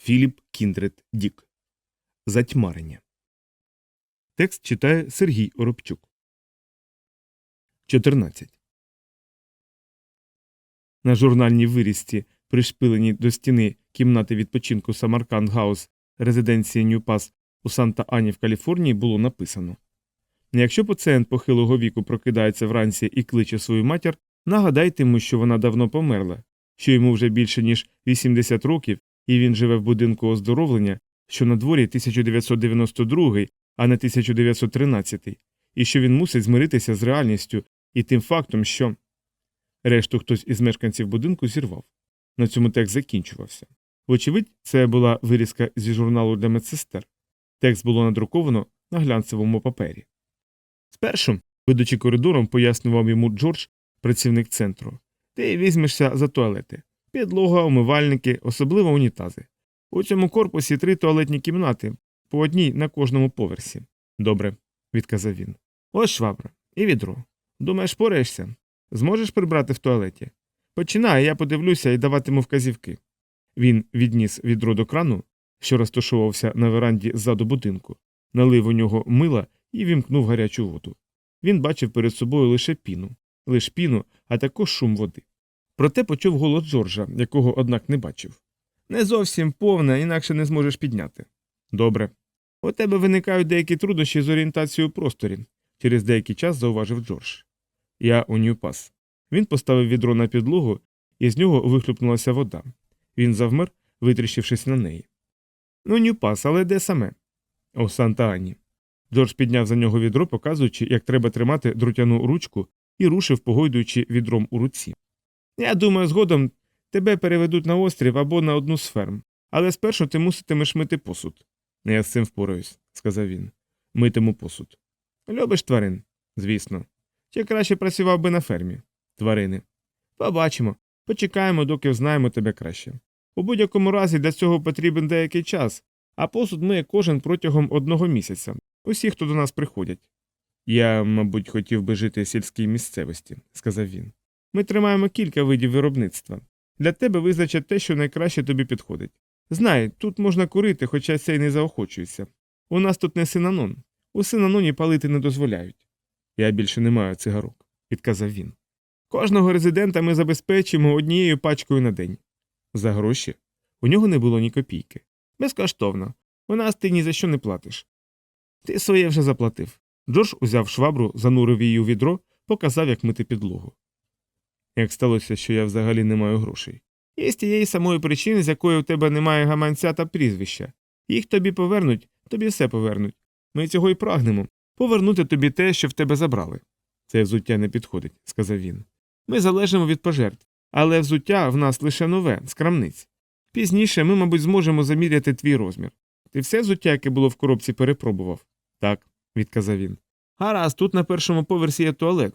Філіп Кіндрет Дік. Затьмарення. Текст читає Сергій Оробчук. 14. На журнальній вирізці, пришпиленій до стіни кімнати відпочинку Самарканд Гаус резиденції Нью-Пас у Санта-Ані в Каліфорнії було написано Якщо пацієнт похилого віку прокидається вранці і кличе свою матір, нагадайте йому, що вона давно померла, що йому вже більше ніж 80 років, і він живе в будинку оздоровлення, що на дворі 1992, а не 1913, і що він мусить змиритися з реальністю і тим фактом, що. Решту хтось із мешканців будинку зірвав. На цьому текст закінчувався. Вочевидь, це була вирізка зі журналу для медсестер. Текст було надруковано на глянцевому папері. Спершу, ведучи коридором, пояснював йому Джордж, працівник центру, ти візьмешся за туалети, підлога, умивальники, особливо унітази. У цьому корпусі три туалетні кімнати, по одній на кожному поверсі. Добре, відказав він. Ось швабра і відро. Думаєш, пораєшся? Зможеш прибрати в туалеті? Починай, я подивлюся і даватиму вказівки. Він відніс відро до крану, що розташовувався на веранді ззаду будинку, налив у нього мила і вімкнув гарячу воду. Він бачив перед собою лише піну, лише піну, а також шум води. Проте почув голос Джорджа, якого, однак, не бачив. Не зовсім повна, інакше не зможеш підняти. Добре. У тебе виникають деякі труднощі з орієнтацією у просторі, через деякий час зауважив Джордж. Я у Нью-Пас. Він поставив відро на підлогу, і з нього вихлюпнулася вода. Він завмер, витріщившись на неї. Ну, Нью-Пас, але де саме? У Санта-Ані. Джордж підняв за нього відро, показуючи, як треба тримати друтяну ручку, і рушив, погойдуючи відром у руці. Я думаю, згодом тебе переведуть на острів або на одну з ферм, але спершу ти муситимеш мити посуд. Я з цим впораюсь, сказав він. Митиму посуд. Любиш тварин? Звісно. Чи краще працював би на фермі? Тварини. Побачимо. Почекаємо, доки взнаємо тебе краще. У будь-якому разі для цього потрібен деякий час, а посуд миє кожен протягом одного місяця. Усі, хто до нас приходять. Я, мабуть, хотів би жити в сільській місцевості, сказав він. Ми тримаємо кілька видів виробництва. Для тебе визначать те, що найкраще тобі підходить. Знай, тут можна курити, хоча це й не заохочується. У нас тут не синанон. У синаноні палити не дозволяють. Я більше не маю цигарок, відказав він. Кожного резидента ми забезпечимо однією пачкою на день. За гроші у нього не було ні копійки. Безкоштовно. У нас ти ні за що не платиш. Ти своє вже заплатив. Джордж узяв швабру, занурив її у відро, показав, як мити підлогу. Як сталося, що я взагалі не маю грошей. І з тієї самої причини, з якої у тебе немає гаманця та прізвища. Їх тобі повернуть, тобі все повернуть. Ми цього й прагнемо повернути тобі те, що в тебе забрали. Це взуття не підходить, сказав він. Ми залежимо від пожертв, але взуття в нас лише нове, з крамниць. Пізніше ми, мабуть, зможемо заміряти твій розмір. Ти все взуття, яке було в коробці, перепробував? Так, відказав він. Гаразд, тут на першому поверсі є туалет.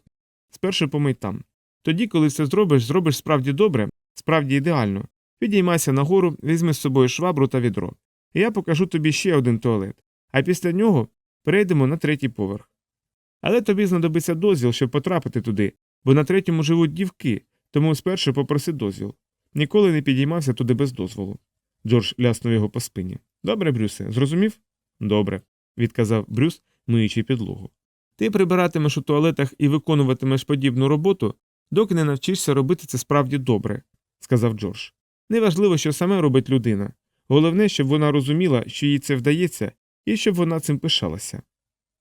Спершу помий там. Тоді, коли все зробиш, зробиш справді добре, справді ідеально. Підіймайся нагору, візьми з собою швабру та відро. Я покажу тобі ще один туалет, а після нього перейдемо на третій поверх. Але тобі знадобиться дозвіл, щоб потрапити туди, бо на третьому живуть дівки, тому спершу попроси дозвіл. Ніколи не підіймався туди без дозволу. Джордж ляснув його по спині. Добре, Брюсе, зрозумів? Добре, відказав Брюс, миючи підлогу. Ти прибиратимеш у туалетах і виконуватимеш подібну роботу, доки не навчишся робити це справді добре, сказав Джордж. Неважливо, що саме робить людина. Головне, щоб вона розуміла, що їй це вдається, і щоб вона цим пишалася.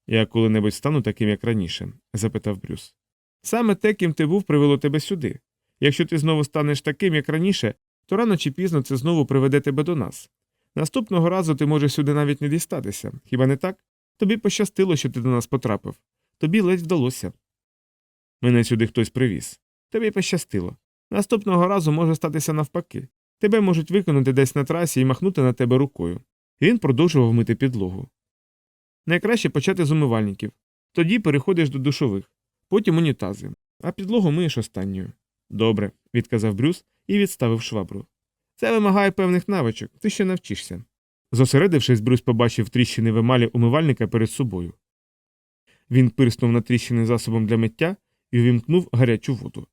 Я коли-небудь стану таким, як раніше? запитав Брюс. Саме те, ким ти був, привело тебе сюди. Якщо ти знову станеш таким, як раніше, то рано чи пізно це знову приведе тебе до нас. Наступного разу ти можеш сюди навіть не дістатися, хіба не так? Тобі пощастило, що ти до нас потрапив. Тобі ледь вдалося. Мене сюди хтось привіз. Тобі пощастило. Наступного разу може статися навпаки. Тебе можуть виконати десь на трасі і махнути на тебе рукою. Він продовжував мити підлогу. Найкраще почати з умивальників. Тоді переходиш до душових, потім унітази, а підлогу миєш останньою. Добре, відказав Брюс і відставив швабру. Це вимагає певних навичок, ти ще навчишся. Зосередившись, Брюс побачив тріщини в емалі умивальника перед собою. Він пирснув на тріщини засобом для миття і увімкнув гарячу воду.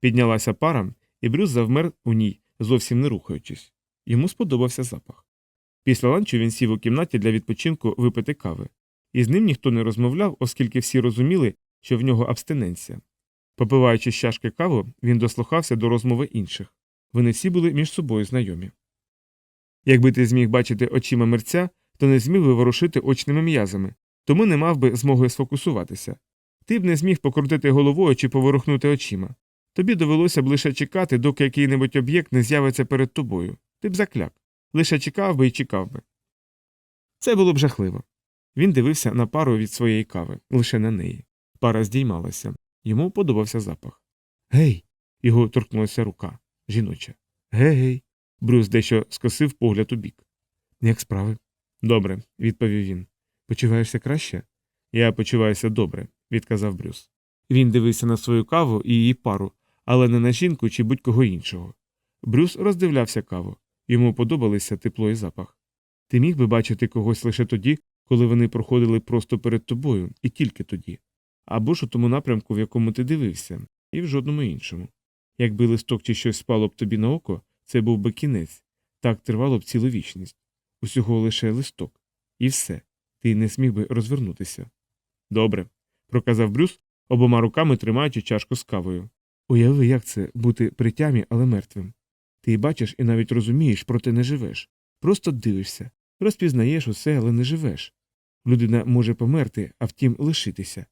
Піднялася пара, і Брюс завмер у ній, зовсім не рухаючись. Йому сподобався запах. Після ланчу він сів у кімнаті для відпочинку випити кави. І з ним ніхто не розмовляв, оскільки всі розуміли, що в нього абстиненція. Попиваючи з чашки каву, він дослухався до розмови інших. Вони всі були між собою знайомі. Якби ти зміг бачити очима мерця, то не зміг би ворушити очними м'язами, тому не мав би змоги сфокусуватися. Ти б не зміг покрутити головою чи поворухнути очима. Тобі довелося б лише чекати, доки який-небудь об'єкт не з'явиться перед тобою. Ти б закляк. Лише чекав би і чекав би. Це було б жахливо. Він дивився на пару від своєї кави, лише на неї. Пара здіймалася. Йому подобався запах. Гей. Його торкнулася рука. Жіноча. Гей гей. Брюс дещо скосив погляд у бік. Як справи? Добре, відповів він. Почуваєшся краще? Я почуваюся добре, відказав Брюс. Він дивився на свою каву і її пару, але не на жінку чи будь-кого іншого. Брюс роздивлявся каву. Йому подобалися тепло і запах. Ти міг би бачити когось лише тоді, коли вони проходили просто перед тобою, і тільки тоді, або ж у тому напрямку, в якому ти дивився, і в жодному іншому. Якби листок чи щось спало б тобі на око, це був би кінець, так тривало б цілу вічність. Усього лише листок. І все. Ти не зміг би розвернутися. Добре, проказав Брюс, обома руками тримаючи чашку з кавою. Уяви, як це бути при тямі, але мертвим. Ти бачиш і навіть розумієш, проте не живеш. Просто дивишся, розпізнаєш усе, але не живеш. Людина може померти, а втім лишитися.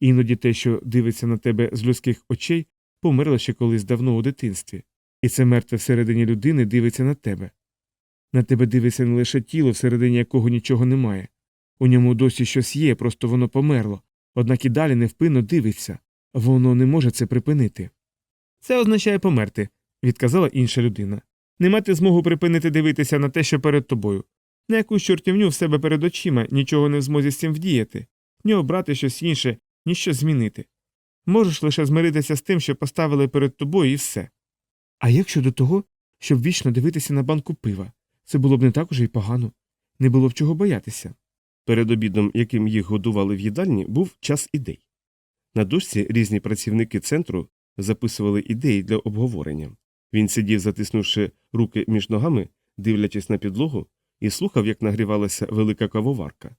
Іноді те, що дивиться на тебе з людських очей, померло ще колись давно у дитинстві, і це мертве всередині людини дивиться на тебе. На тебе дивиться не лише тіло, всередині якого нічого немає. У ньому досі щось є, просто воно померло, однак і далі невпинно дивиться, воно не може це припинити. Це означає померти, відказала інша людина. Не мати змогу припинити дивитися на те, що перед тобою. На якусь чортівню в себе перед очима нічого не в змозі з цим вдіяти, ні обрати щось інше, ні що змінити. Можеш лише змиритися з тим, що поставили перед тобою, і все. А як щодо того, щоб вічно дивитися на банку пива, це було б не так уже й погано, не було б чого боятися. Перед обідом, яким їх годували в їдальні, був час ідей. На дошці різні працівники центру записували ідеї для обговорення. Він сидів, затиснувши руки між ногами, дивлячись на підлогу, і слухав, як нагрівалася велика кавоварка.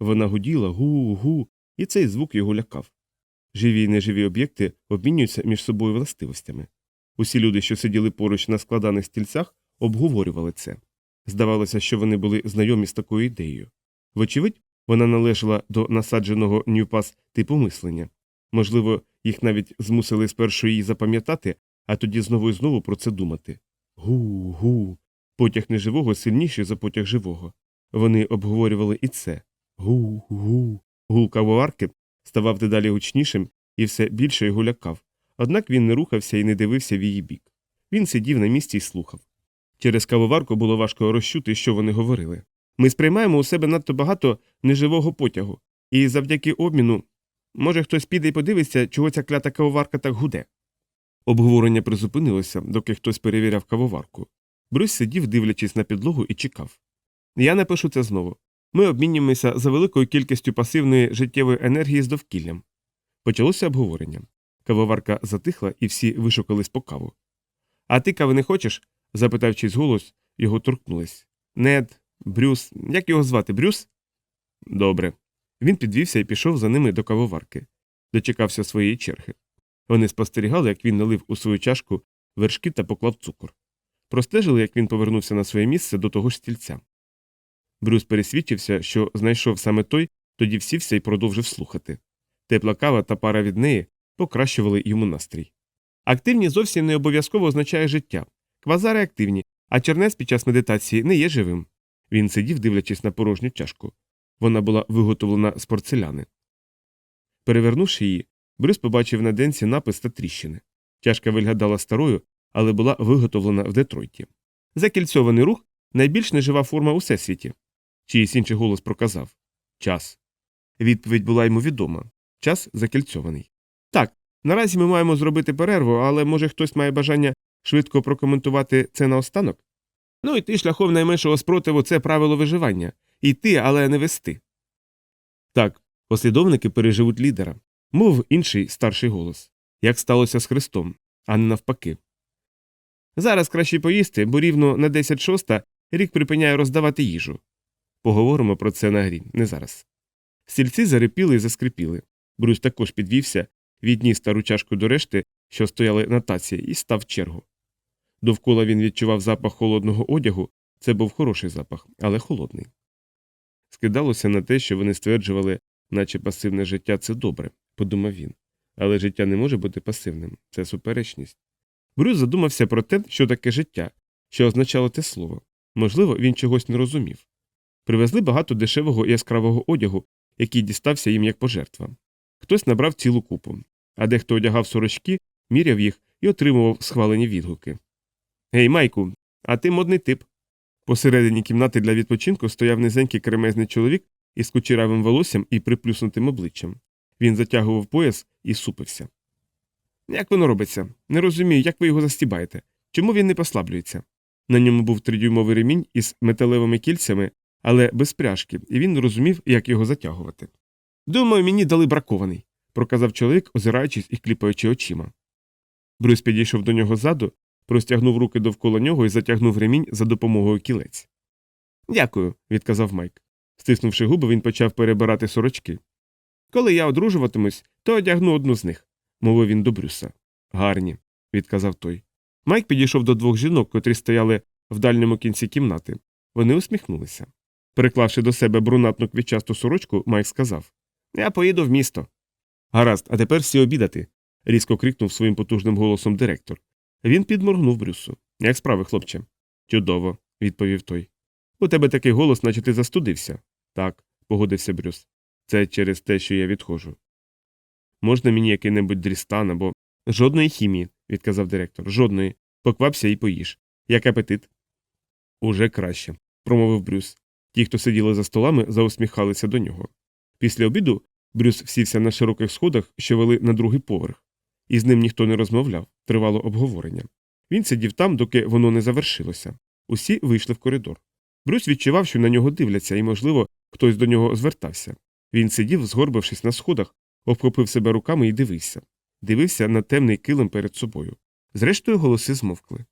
Вона гуділа гу-гу, і цей звук його лякав. Живі й неживі об'єкти обмінюються між собою властивостями. Усі люди, що сиділи поруч на складаних стільцях, обговорювали це. Здавалося, що вони були знайомі з такою ідеєю. Вочевидь, вона належала до насадженого Ньюпас типу мислення. Можливо, їх навіть змусили спершу її запам'ятати, а тоді знову і знову про це думати. Гу, гу. Потяг неживого сильніший за потяг живого. Вони обговорювали і це. Гу, гу. Гул кавоварки ставав дедалі гучнішим і все більше його лякав. Однак він не рухався і не дивився в її бік. Він сидів на місці і слухав. Через кавоварку було важко розчути, що вони говорили. Ми сприймаємо у себе надто багато неживого потягу, і завдяки обміну, може, хтось піде і подивиться, чого ця клята кавоварка так гуде. Обговорення призупинилося, доки хтось перевіряв кавоварку. Брюс сидів, дивлячись на підлогу, і чекав. Я напишу це знову. Ми обмінюємося за великою кількістю пасивної життєвої енергії з довкіллям. Почалося обговорення. Кавоварка затихла, і всі вишукались по каву. А ти кави не хочеш? запитав чийсь голос, його торкнулись. Нед, Брюс. Як його звати, Брюс? Добре. Він підвівся і пішов за ними до кавоварки, дочекався своєї черги. Вони спостерігали, як він налив у свою чашку вершки та поклав цукор. Простежили, як він повернувся на своє місце до того ж стільця. Брюс пересвідчився, що знайшов саме той, тоді всівся і продовжив слухати. Тепла кава та пара від неї покращували йому настрій. Активні зовсім не обов'язково означає життя. Квазари активні, а чернець під час медитації не є живим. Він сидів, дивлячись на порожню чашку. Вона була виготовлена з порцеляни. Перевернувши її, Брюс побачив на денці напис та тріщини. Чашка виглядала старою, але була виготовлена в Детройті. Закільцьований рух найбільш нежива форма у всесвіті. Чиїсь інший голос проказав час. Відповідь була йому відома час закільцьований. Так, наразі ми маємо зробити перерву, але може хтось має бажання швидко прокоментувати це наостанок? Ну, йти шляхом найменшого спротиву це правило виживання йти, але не вести. Так, послідовники переживуть лідера, мов інший старший голос, як сталося з Христом, а не навпаки. Зараз краще поїсти, бо рівно на 10 шоста рік припиняє роздавати їжу. Поговоримо про це на грі, не зараз. Стільці зарипіли і заскрипіли. Брюс також підвівся, відніс стару чашку до решти, що стояли на таці, і став чергу. Довкола він відчував запах холодного одягу, це був хороший запах, але холодний. Скидалося на те, що вони стверджували, наче пасивне життя це добре, подумав він. Але життя не може бути пасивним, це суперечність. Брюс задумався про те, що таке життя, що означало те слово. Можливо, він чогось не розумів. Привезли багато дешевого яскравого одягу, який дістався їм як пожертва. Хтось набрав цілу купу, а дехто одягав сорочки, міряв їх і отримував схвалені відгуки. Гей, Майку, а ти модний тип. Посередині кімнати для відпочинку стояв низенький кремезний чоловік із кучеравим волоссям і приплюснутим обличчям. Він затягував пояс і супився. Як воно робиться? Не розумію, як ви його застібаєте. Чому він не послаблюється? На ньому був тридюймовий ремінь із металевими кільцями, але без пряжки, і він розумів, як його затягувати. Думаю, мені дали бракований, проказав чоловік, озираючись і кліпаючи очима. Брюс підійшов до нього ззаду, простягнув руки довкола нього і затягнув ремінь за допомогою кілець. Дякую, відказав Майк. Стиснувши губи, він почав перебирати сорочки. Коли я одружуватимусь, то одягну одну з них, мовив він до Брюса. Гарні, відказав той. Майк підійшов до двох жінок, котрі стояли в дальньому кінці кімнати. Вони усміхнулися. Переклавши до себе брунатну квітчасту сорочку, Майк сказав Я поїду в місто. Гаразд, а тепер всі обідати. різко крикнув своїм потужним голосом директор. Він підморгнув Брюсу. Як справи, хлопче? Чудово, відповів той. У тебе такий голос, наче ти застудився. Так, погодився Брюс. Це через те, що я відходжу. Можна мені який-небудь дрістан або. Жодної хімії, відказав директор. Жодної. Поквапся і поїж. Як апетит? Уже краще, промовив Брюс. Ті, хто сиділи за столами, заусміхалися до нього. Після обіду Брюс всівся на широких сходах, що вели на другий поверх. І з ним ніхто не розмовляв, тривало обговорення. Він сидів там, доки воно не завершилося. Усі вийшли в коридор. Брюс відчував, що на нього дивляться, і, можливо, хтось до нього звертався. Він сидів, згорбившись на сходах, обхопив себе руками і дивився. Дивився на темний килим перед собою. Зрештою, голоси змовкли.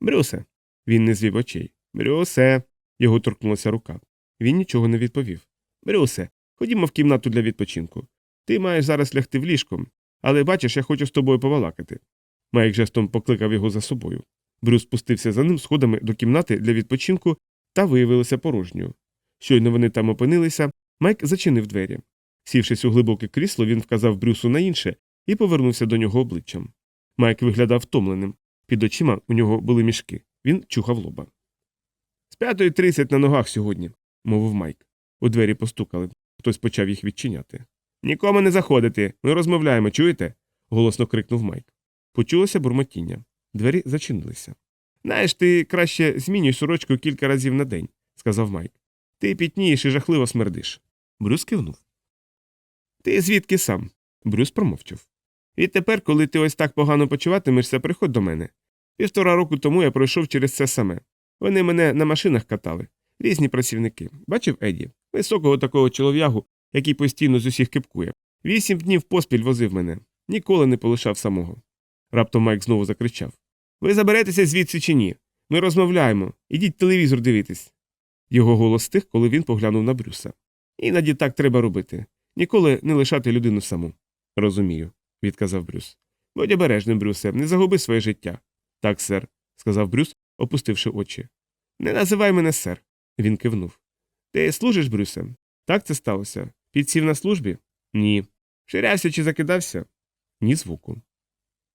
Брюсе. Він не звів очей. Брюсе. Його торкнулася рука. Він нічого не відповів. Брюсе, ходімо в кімнату для відпочинку. Ти маєш зараз лягти в ліжко, але бачиш, я хочу з тобою повалакати. Майк жестом покликав його за собою. Брюс спустився за ним сходами до кімнати для відпочинку та виявилося порожньою. Щойно вони там опинилися, Майк зачинив двері. Сівшись у глибоке крісло, він вказав Брюсу на інше і повернувся до нього обличчям. Майк виглядав втомленим. Під очима у нього були мішки. Він чухав лоба. З п'ятої тридцять на ногах сьогодні, мовив Майк. У двері постукали. Хтось почав їх відчиняти. Нікому не заходити. Ми розмовляємо, чуєте? голосно крикнув Майк. Почулося бурмотіння. Двері зачинилися. Знаєш, ти краще змінюй сорочку кілька разів на день, сказав Майк. Ти пітнієш і жахливо смердиш. Брюс кивнув. Ти звідки сам? Брюс промовчав. Відтепер, коли ти ось так погано почуватимешся, приходь до мене. Півтора року тому я пройшов через це саме. Вони мене на машинах катали, різні працівники. Бачив Еді, високого такого чолов'ягу, який постійно з усіх кипкує. Вісім днів поспіль возив мене, ніколи не полишав самого. Раптом Майк знову закричав Ви заберетеся звідси чи ні? Ми розмовляємо. Ідіть телевізор дивитись. Його голос стих, коли він поглянув на Брюса. Іноді так треба робити. Ніколи не лишати людину саму. Розумію, відказав Брюс. Будь обережним, Брюсе, не загуби своє життя. Так, сер, сказав Брюс, опустивши очі. Не називай мене сер. Він кивнув. Ти служиш, Брюсе? Так це сталося. Підсів на службі? Ні. Ширявся чи закидався? Ні звуку.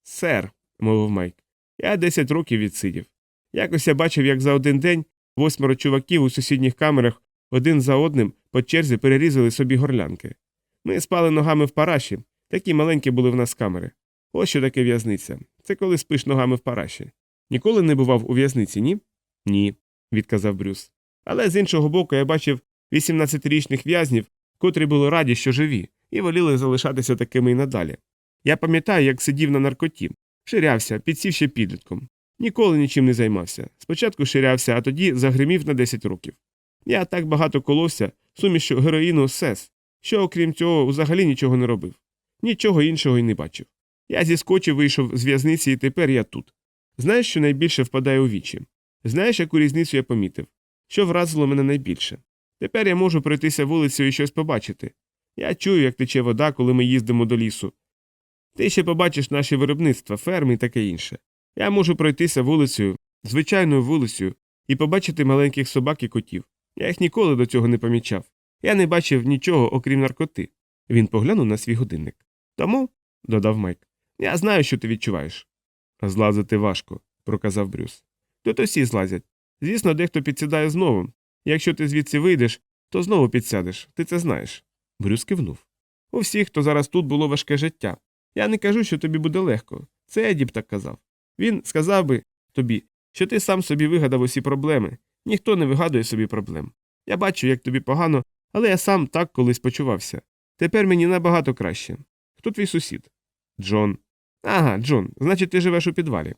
Сер, мовив Майк, я десять років відсидів. Якось я бачив, як за один день восьмеро чуваків у сусідніх камерах один за одним по черзі перерізали собі горлянки. Ми спали ногами в параші, такі маленькі були в нас камери. Ось що таке в'язниця. Це коли спиш ногами в параші. Ніколи не бував у в'язниці, ні? Ні, відказав Брюс. Але з іншого боку я бачив 18-річних в'язнів, котрі були раді, що живі, і воліли залишатися такими й надалі. Я пам'ятаю, як сидів на наркоті, ширявся, підсів ще підлітком. Ніколи нічим не займався. Спочатку ширявся, а тоді загримів на 10 років. Я так багато коловся, сумішу героїну сес, що, окрім цього, взагалі нічого не робив. Нічого іншого й не бачив. Я зіскочив, вийшов з в'язниці, і тепер я тут. Знаєш, що найбільше впадає у вічі? Знаєш, яку різницю я помітив? Що вразило мене найбільше? Тепер я можу пройтися вулицею і щось побачити. Я чую, як тече вода, коли ми їздимо до лісу. Ти ще побачиш наші виробництва, ферми і таке інше. Я можу пройтися вулицею, звичайною вулицею, і побачити маленьких собак і котів. Я їх ніколи до цього не помічав. Я не бачив нічого, окрім наркоти. Він поглянув на свій годинник. Тому, додав Майк, я знаю, що ти відчуваєш. Злазити важко, проказав Брюс. Тут усі злазять. Звісно, дехто підсідає знову. Якщо ти звідси вийдеш, то знову підсядеш. Ти це знаєш. Брюс кивнув. У всіх, хто зараз тут було важке життя. Я не кажу, що тобі буде легко. Це Едіп так казав. Він сказав би тобі, що ти сам собі вигадав усі проблеми. Ніхто не вигадує собі проблем. Я бачу, як тобі погано, але я сам так колись почувався. Тепер мені набагато краще. Хто твій сусід? Джон. Ага, Джон, значить, ти живеш у підвалі.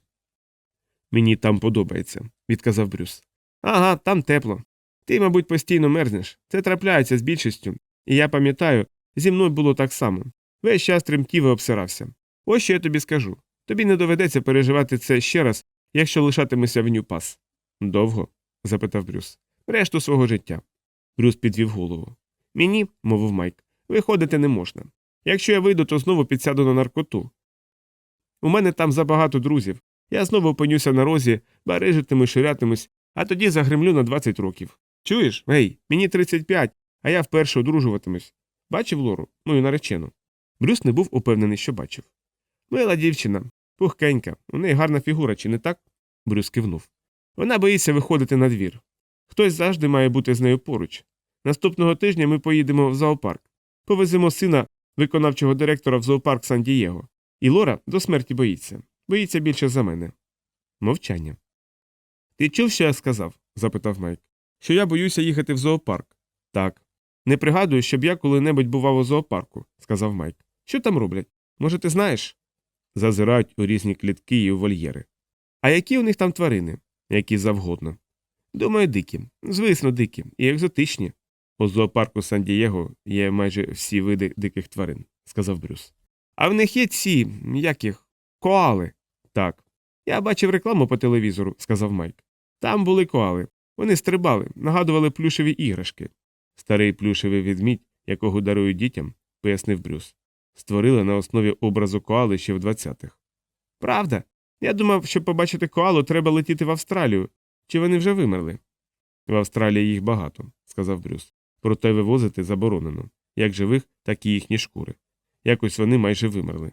Мені там подобається, відказав Брюс. Ага, там тепло. Ти, мабуть, постійно мерзнеш. Це трапляється з більшістю. І я пам'ятаю, зі мною було так само. Весь час тремтів і обсирався. Ось що я тобі скажу. Тобі не доведеться переживати це ще раз, якщо лишатимешся в Нью-Пас. Довго? запитав Брюс. Решту свого життя. Брюс підвів голову. Мені, мовив Майк, виходити не можна. Якщо я вийду, то знову підсяду на наркоту. У мене там забагато друзів. Я знову опинюся на розі, барижитиму, ширятимусь, а тоді загремлю на 20 років. Чуєш? Гей, мені 35, а я вперше одружуватимусь. Бачив Лору, мою наречену. Брюс не був упевнений, що бачив. Мила дівчина, пухкенька, у неї гарна фігура, чи не так? Брюс кивнув. Вона боїться виходити на двір. Хтось завжди має бути з нею поруч. Наступного тижня ми поїдемо в зоопарк. Повеземо сина виконавчого директора в зоопарк Сан Дієго. І Лора до смерті боїться. Боїться більше за мене. Мовчання. Ти чув, що я сказав? запитав Майк. Що я боюся їхати в зоопарк. Так. Не пригадую, щоб я коли-небудь бував у зоопарку, сказав Майк. Що там роблять? Може, ти знаєш? Зазирають у різні клітки і у вольєри. А які у них там тварини? Які завгодно. Думаю, дикі, звісно, дикі і екзотичні. У зоопарку Сан Дієго є майже всі види диких тварин, сказав Брюс. А в них є ці, як їх, коали. Так. Я бачив рекламу по телевізору, сказав Майк. Там були коали. Вони стрибали, нагадували плюшеві іграшки. Старий плюшевий відмідь, якого дарують дітям, пояснив Брюс. Створили на основі образу коали ще в 20-х. Правда? Я думав, щоб побачити коалу, треба летіти в Австралію. Чи вони вже вимерли? В Австралії їх багато, сказав Брюс. Проте вивозити заборонено, як живих, так і їхні шкури. Якось вони майже вимерли.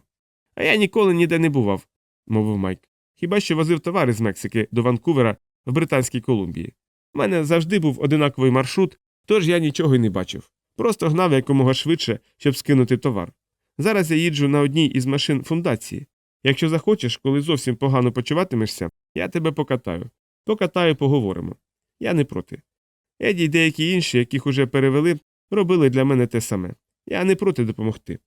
А я ніколи ніде не бував, мовив Майк. Хіба що возив товари з Мексики до Ванкувера в Британській Колумбії. У мене завжди був одинаковий маршрут, тож я нічого й не бачив. Просто гнав якомога швидше, щоб скинути товар. Зараз я їджу на одній із машин фундації. Якщо захочеш, коли зовсім погано почуватимешся, я тебе покатаю. Покатаю, поговоримо. Я не проти. Еді й деякі інші, яких уже перевели, робили для мене те саме. Я не проти допомогти.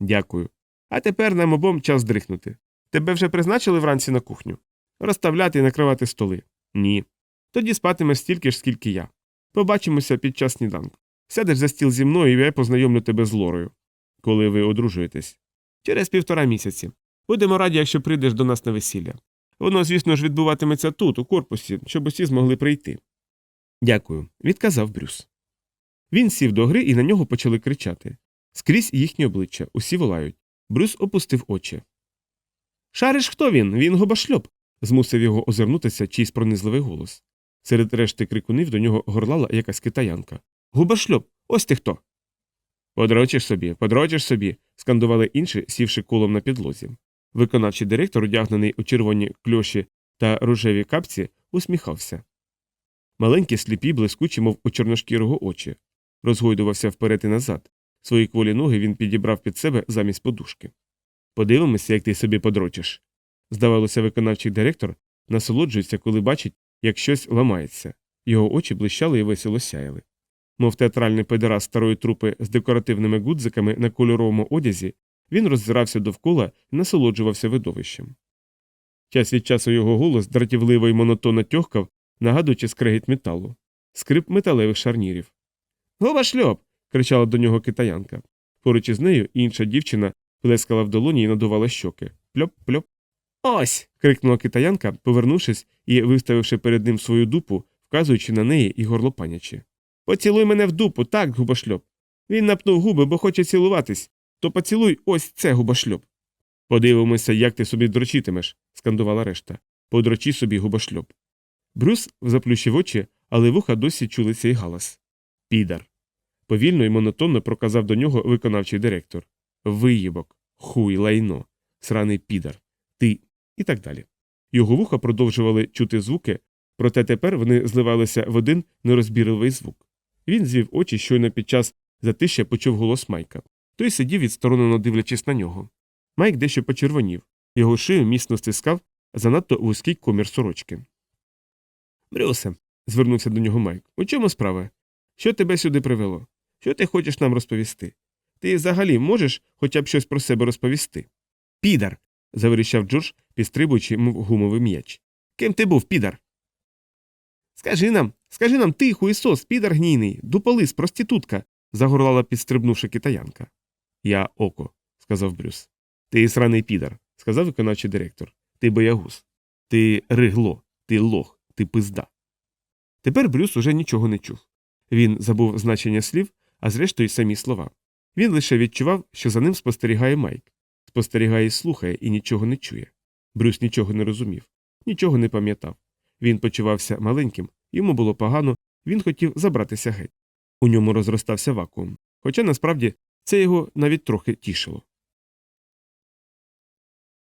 Дякую. А тепер нам обом час дрихнути. Тебе вже призначили вранці на кухню? Розставляти і накривати столи? Ні. Тоді спатимеш стільки ж, скільки я. Побачимося під час сніданку. Сядеш за стіл зі мною, і я познайомлю тебе з Лорою. Коли ви одружуєтесь? Через півтора місяці. Будемо раді, якщо прийдеш до нас на весілля. Воно, звісно ж, відбуватиметься тут, у корпусі, щоб усі змогли прийти. Дякую, відказав Брюс. Він сів до гри і на нього почали кричати. Скрізь їхні обличчя, усі волають. Брюс опустив очі. Шариш, хто він? Він губошльоп. змусив його озирнутися чийсь пронизливий голос. Серед решти крикунів до нього горлала якась китаянка. Губошльоп, ось ти хто. Подрочиш собі, подрочиш собі. скандували інші, сівши колом на підлозі. Виконавчий директор, одягнений у червоні кльоші та рожеві капці, усміхався. Маленькі сліпі, блискучі, мов у чорношкірого очі, розгойдувався вперед і назад. Свої кволі ноги він підібрав під себе замість подушки. Подивимося, як ти собі подрочиш. Здавалося, виконавчий директор насолоджується, коли бачить, як щось ламається. Його очі блищали і весело сяяли. Мов театральний педерас старої трупи з декоративними гудзиками на кольоровому одязі, він роззирався довкола і насолоджувався видовищем. Час від часу його голос дратівливо й монотонно тьохкав, нагадуючи скрегіт металу, скрип металевих шарнірів. Гова шльоп. кричала до нього китаянка. Поруч із нею інша дівчина плескала в долоні і надувала щоки. Пльоп, пльоп. Ось. крикнула китаянка, повернувшись і виставивши перед ним свою дупу, вказуючи на неї і горлопанячи. Поцілуй мене в дупу, так, губошльоп. Він напнув губи, бо хоче цілуватись. То поцілуй ось це губошльоп. Подивимося, як ти собі дрочитимеш, скандувала решта. Подрочи собі губошльоп. Брюс заплющив очі, але вуха досі чули цей галас. Підар. Повільно і монотонно проказав до нього виконавчий директор. Виїбок, хуй, лайно, сраний підар, ти і так далі. Його вуха продовжували чути звуки, проте тепер вони зливалися в один нерозбірливий звук. Він звів очі, щойно під час затища почув голос Майка. Той сидів відсторонено дивлячись на нього. Майк дещо почервонів, його шию міцно стискав занадто вузький комір сорочки. Брюсе, звернувся до нього Майк. У чому справа? Що тебе сюди привело? Що ти хочеш нам розповісти? Ти взагалі можеш хоча б щось про себе розповісти? Підар. Заверіщав Джордж, підстрибуючи, мов гумовий м'яч. Ким ти був, підар? Скажи нам, скажи нам, ти, хуїсос, підар гнійний, дуполис, проститутка, загорлала підстрибнувши китаянка. Я око, сказав Брюс. Ти сраний підар, сказав виконавчий директор. Ти боягуз. Ти ригло, ти лох, ти пизда. Тепер Брюс уже нічого не чув. Він забув значення слів, а зрештою самі слова. Він лише відчував, що за ним спостерігає Майк. Спостерігає і слухає і нічого не чує. Брюс нічого не розумів, нічого не пам'ятав. Він почувався маленьким, йому було погано, він хотів забратися геть. У ньому розростався вакуум. Хоча насправді це його навіть трохи тішило.